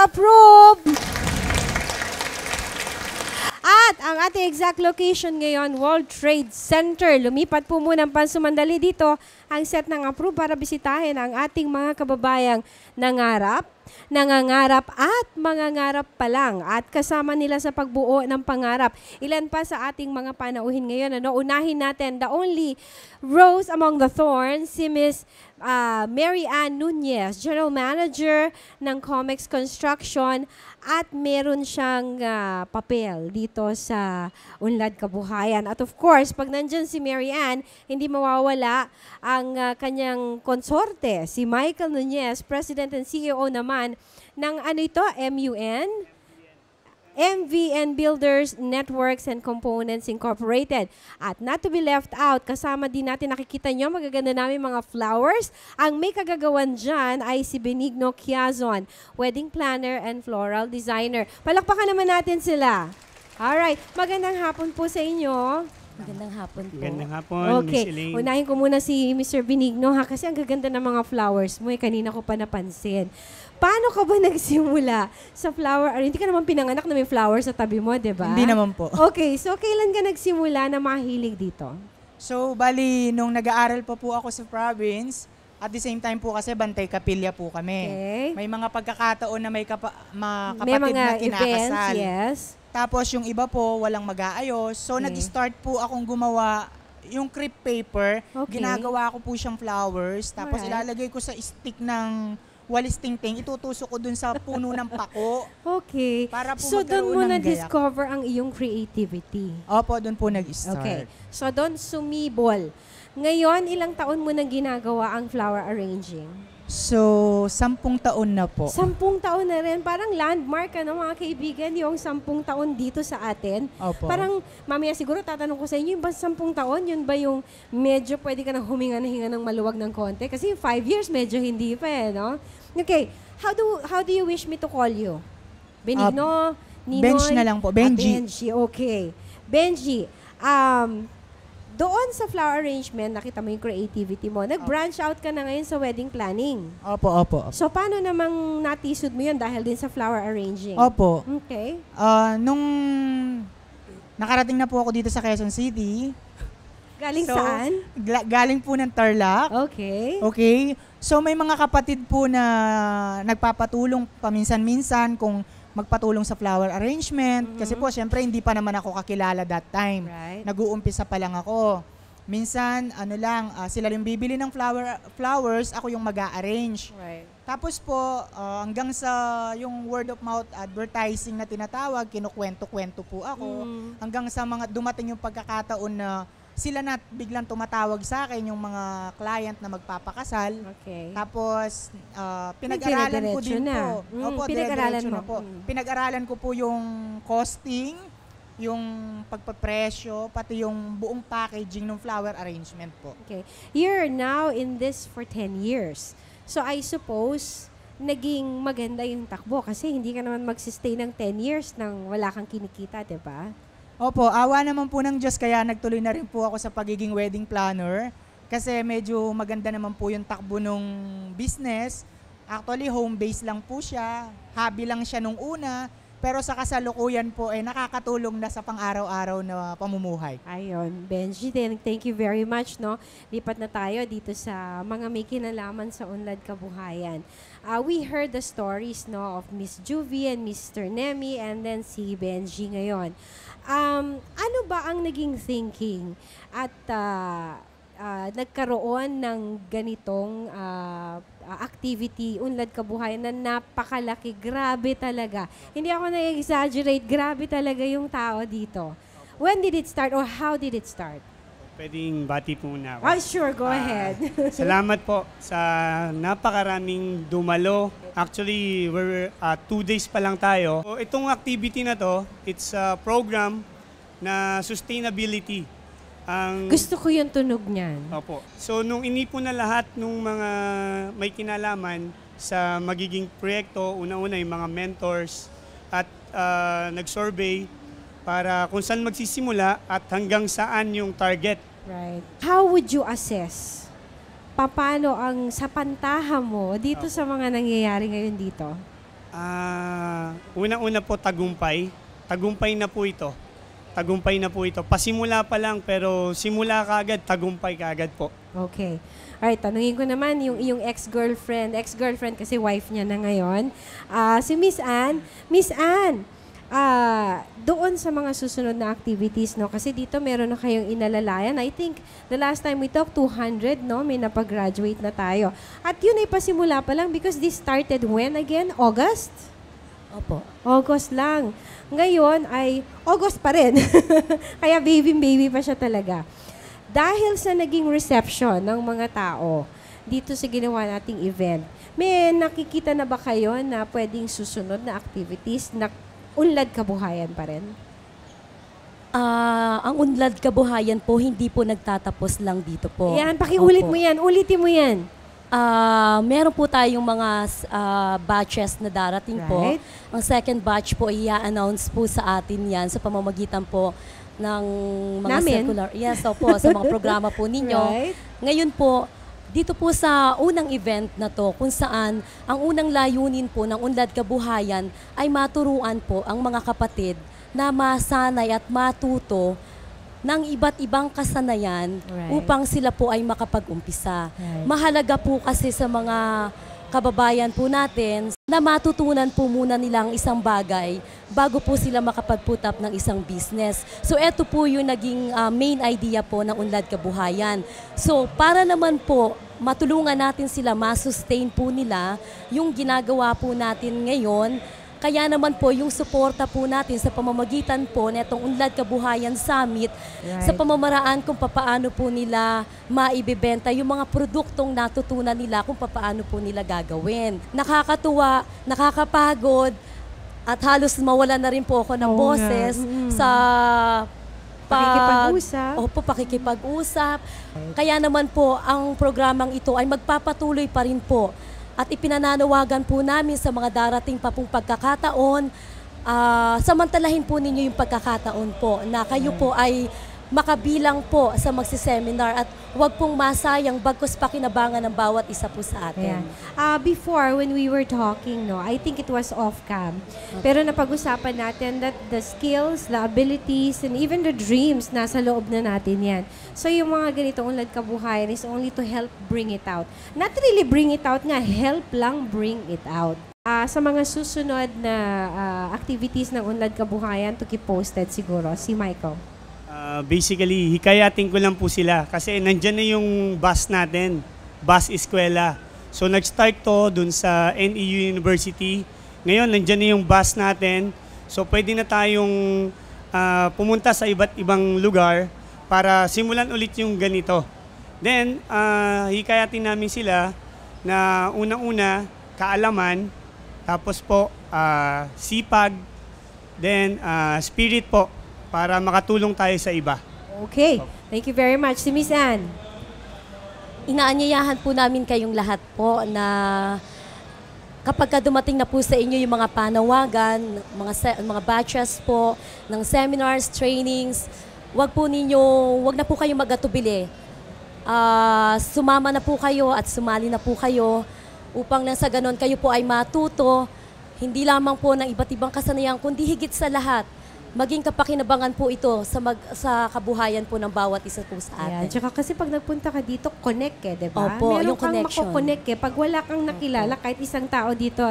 Approve! At ang ating exact location ngayon, World Trade Center. Lumipat po muna ang pansumandali dito ang set ng Approve para bisitahin ang ating mga kababayang nangarap, nangangarap at mangangarap pa lang at kasama nila sa pagbuo ng pangarap. Ilan pa sa ating mga panauhin ngayon. Ano? Unahin natin, the only rose among the thorns, si Miss uh, Mary Ann Nunez, General Manager ng Comex Construction at meron siyang uh, papel dito sa Unlad Kabuhayan. At of course, pag nandyan si Mary Ann, hindi mawawala ang kanyang konsorte, si Michael Nunez, President and CEO naman ng ano ito, MUN? MVN Builders, Networks and Components Incorporated. At not to be left out, kasama din natin nakikita nyo, magaganda namin mga flowers. Ang may kagagawan dyan ay si Benigno Quiazon, wedding planner and floral designer. Palakpakan naman natin sila. Alright, magandang hapon po sa inyo. Magandang hapon po. Magandang hapon, Okay, Miss Elaine. unahin ko muna si Mr. Benigno ha, kasi ang gaganda ng mga flowers mo eh, kanina ko pa napansin. Paano ka ba nagsimula sa flower? Or, hindi ka naman pinanganak na may flowers sa tabi mo, di ba? Hindi naman po. Okay, so kailan ka nagsimula na mahilig dito? So, bali, nung nag-aaral pa po ako sa province, at the same time po kasi bantay kapilya po kami. Okay. May mga pagkakataon na may kapa, May kapatid mga na events, kinakasal. yes. Tapos yung iba po, walang mag-aayos. So, Okay. nag-start po akong gumawa yung crepe paper. Okay. Ginagawa ko po siyang flowers. Tapos Alright. ilalagay ko sa stick ng walis tingting. Itutusok ko dun sa puno ng pako. Okay. Para po So, doon mo na-discover ang iyong creativity. Opo, dun po nag-start. Okay. So, doon sumibol. Ngayon, ilang taon mo nang ginagawa ang flower arranging? So, sampung taon na po. Sampung taon na rin. Parang landmark, ano mga kaibigan, yung sampung taon dito sa atin. Opo. Parang, mamaya siguro tatanong ko sa inyo, yung ba sampung taon, yun ba yung medyo pwede ka na huminga na hinga ng maluwag ng konti? Kasi yung five years, medyo hindi pa eh, no? Okay, how do how do you wish me to call you? Benigno, Ninoy? Uh, Benj na lang po. Ah, Benji. Benji, okay. Benji, um, doon sa flower arrangement, nakita mo yung creativity mo. Nag-branch out ka na ngayon sa wedding planning. Opo, opo. opo. So, paano namang natisod mo yun dahil din sa flower arranging? Opo. Okay. Ah, nung nakarating na po ako dito sa Quezon City, Galing So, saan? gla- galing po ng Tarlac. Okay. Okay? So may mga kapatid po na nagpapatulong paminsan-minsan kung magpatulong sa flower arrangement. Kasi po, syempre, hindi pa naman ako kakilala that time. Right. Nag-uumpisa pa lang ako. Minsan, ano lang, ah, sila yung bibili ng flower, flowers, ako yung mag arrange Right. Tapos po, ah, hanggang sa yung word of mouth advertising na tinatawag, kinukwento-kwento po ako. Mm. Hanggang sa mga dumating yung pagkakataon na sila na biglang tumatawag sa akin, yung mga client na magpapakasal. Okay. Tapos, ah, pinag-aralan ko din na. po. Mm, Opo, pinag-aralan mo. po. Mm. Pinag-aralan ko po yung costing, yung pagpapresyo, pati yung buong packaging ng flower arrangement po. Okay. You're now in this for 10 years. So, I suppose, naging maganda yung takbo kasi hindi ka naman magsistay ng 10 years nang wala kang kinikita, di ba? Opo, awa naman po ng Diyos kaya nagtuloy na rin po ako sa pagiging wedding planner kasi medyo maganda naman po yung takbo nung business. Actually, home base lang po siya. Hobby lang siya nung una. Pero sa kasalukuyan po, eh, nakakatulong na sa pang-araw-araw na pamumuhay. Ayun, Benji, then thank you very much, no? Lipat na tayo dito sa mga may kinalaman sa Unlad Kabuhayan. Uh, we heard the stories, no, of Miss Juvie and Mr. Nemi and then si Benji ngayon. Um, ano ba ang naging thinking at uh, uh, nagkaroon ng ganitong uh, uh, activity, Unlad Kabuhayan, na napakalaki. Grabe talaga. Hindi ako na-exaggerate. Grabe talaga yung tao dito. When did it start or how did it start? Pwedeng bati po muna ako. Oh, sure. Go Ah, ahead. Salamat po sa napakaraming dumalo. Actually, we're uh, two days pa lang tayo. So, itong activity na to, it's a program na sustainability. Ang Gusto ko yung tunog niyan. Opo. So nung inipon na lahat ng mga may kinalaman sa magiging proyekto, una-una yung mga mentors at ah, nag-survey para kung saan magsisimula at hanggang saan yung target. Right. How would you assess paano ang sa pantaha mo dito sa mga nangyayari ngayon dito? Ah, unang-una po tagumpay. Tagumpay na po ito. Tagumpay na po ito. Pasimula pa lang pero simula kaagad, tagumpay kaagad po. Okay. Alright, tanungin ko naman yung iyong ex-girlfriend. Ex-girlfriend kasi wife niya na ngayon. Ah, si Miss Ann. Miss Ann, ah, doon sa mga susunod na activities, no? Kasi dito meron na kayong inalalayan. I think the last time we talked, 200, no? May napag-graduate na tayo. At yun ay pasimula pa lang because this started when again? August? Opo. August lang. Ngayon ay August pa rin. Kaya baby-baby pa siya talaga. Dahil sa naging reception ng mga tao dito sa ginawa nating event, may nakikita na ba kayo na pwedeng susunod na activities na unlad kabuhayan pa rin? Ah, ang unlad kabuhayan po hindi po nagtatapos lang dito po. Yan, pakiulit Opo. mo yan. Ulitin mo yan. Ah, meron po tayong mga ah, batches na darating po. Right. Ang second batch po i-announce po sa atin 'yan sa pamamagitan po ng mga Namin? circular. Yes, opo, sa mga programa po ninyo. Right. Ngayon po, dito po sa unang event na to kung saan ang unang layunin po ng Unlad Kabuhayan ay maturuan po ang mga kapatid na masanay at matuto ng iba't ibang kasanayan Right. upang sila po ay makapag-umpisa. Right. Mahalaga po kasi sa mga kababayan po natin na matutunan po muna nilang isang bagay bago po sila makapag-put up ng isang business. So eto po yung naging ah, main idea po ng Unlad Kabuhayan. So para naman po matulungan natin sila ma-sustain po nila yung ginagawa po natin ngayon kaya naman po yung suporta po natin sa pamamagitan po netong Unlad Kabuhayan Summit sa Right. pamamaraan kung papaano po nila maibibenta yung mga produktong natutunan nila kung papaano po nila gagawin. Nakakatuwa, nakakapagod, at halos mawala na rin po ako ng Oo nga. boses Mm. sa pag- Pakikipag-usap. Opo, pakikipag-usap. Kaya naman po, ang programang ito ay magpapatuloy pa rin po. At ipinananawagan po namin sa mga darating pa pong pagkakataon, ah, samantalahin po ninyo yung pagkakataon po na kayo po ay makabilang po sa magsiseminar at huwag pong masayang bagkus pakinabangan ng bawat isa po sa atin. Ah, before, when we were talking, no, I think it was off-cam. Pero napag-usapan natin that the skills, the abilities, and even the dreams, nasa loob na natin yan. So, yung mga ganitong unlad kabuhayan is only to help bring it out. Not really bring it out nga, help lang bring it out. Ah, sa mga susunod na ah, activities ng unlad kabuhayan to keep posted siguro, si Michael. Ah, basically, hikayatin ko lang po sila kasi nandyan na yung bus natin, bus eskwela. So nag-start to dun sa NEU University. Ngayon, nandyan na yung bus natin. So pwede na tayong ah, pumunta sa iba't ibang lugar para simulan ulit yung ganito. Then, ah, hikayatin namin sila na unang-una, kaalaman, tapos po, ah, sipag, then ah, spirit po, para makatulong tayo sa iba. Okay. Thank you very much. Si Miss Anne. inaanyayahan po namin kayong lahat po na kapag ka dumating na po sa inyo yung mga panawagan, mga se- mga batches po ng seminars, trainings, wag po ninyo, wag na po kayo magatubili. Ah, sumama na po kayo at sumali na po kayo upang nang sa ganon kayo po ay matuto hindi lamang po ng iba't ibang kasanayan kundi higit sa lahat maging kapakinabangan po ito sa mag, sa kabuhayan po ng bawat isa po sa atin. Tsaka kasi pag nagpunta ka dito, connect eh, di ba? Opo, Meron yung kang connection. mako-connect eh. Pag wala kang nakilala, kahit isang tao dito,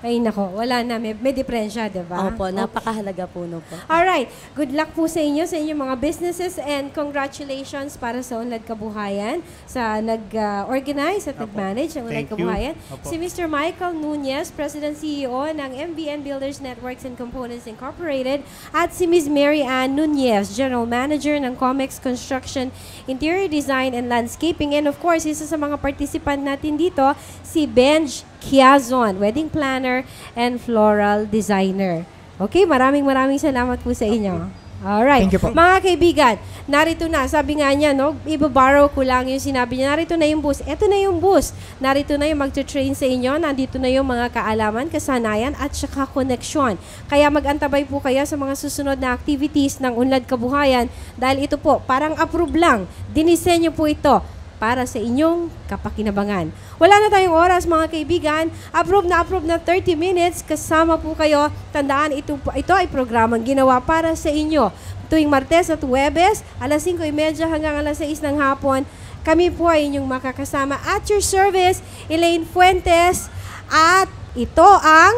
ay nako, wala na, may, may diferensya, di ba? Opo, napakahalaga po no po. Alright, good luck po sa inyo, sa inyong mga businesses and congratulations para sa Unlad Kabuhayan, sa nag-organize at Opo. nag-manage ng Unlad Thank you. Kabuhayan. Opo. Si Mr. Michael Nunez, President CEO ng MBN Builders Networks and Components Incorporated at si Ms. Mary Ann Nunez, General Manager ng Comex Construction, Interior Design and Landscaping. And of course, isa sa mga participant natin dito, si Benj Kiazon, Wedding Planner and Floral Designer. Okay, maraming maraming salamat po sa inyo. Alright. Thank you po. Mga kaibigan, narito na. Sabi nga niya, no, ibaborrow ko lang yung sinabi niya. Narito na yung bus. Ito na yung bus. Narito na yung magte-train sa inyo. Nandito na yung mga kaalaman, kasanayan, at saka koneksyon. Kaya mag-antabay po kayo sa mga susunod na activities ng Unlad Kabuhayan dahil ito po, parang approve lang. Dinisenyo po ito para sa inyong kapakinabangan. Wala na tayong oras mga kaibigan. Approve na approve na 30 minutes. Kasama po kayo. Tandaan, ito, ito ay programang ginawa para sa inyo. Tuwing Martes at Huwebes, alas 5.30 hanggang alas 6 ng hapon, kami po ay inyong makakasama at your service, Elaine Fuentes. At ito ang,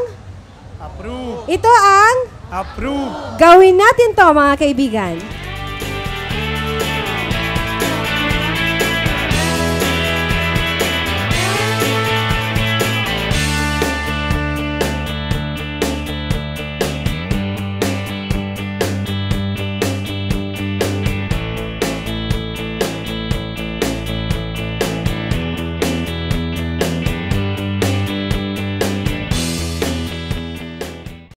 Approve! ito ang, Approve! gawin natin to mga kaibigan.